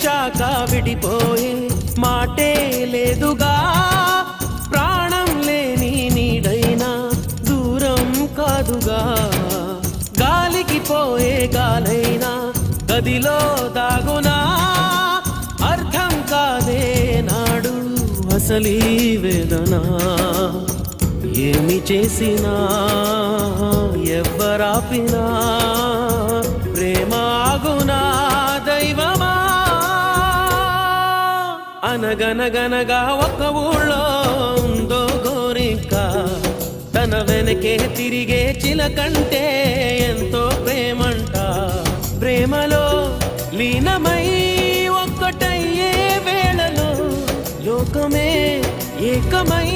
ప్రేమించాక విడిపోయే మాటే లేదుగా. ప్రాణం లేని నీడైనా దూరం కాదుగా. గాలికి పోయే గాలైనా గదిలో దాగునా. అర్థం కాదే నాడు అసలీ వేదనా. ఏమి చేసినా ఎవ్వరాపినా. అనగనగనగా ఒక ఊళ్ళో ఉందో గోరిక తన వెనకే తిరిగే చిలకంటే ఎంతో ప్రేమంట. ప్రేమలో లీనమై ఒక్కటయ్యే వేళలో లోకమే ఏకమై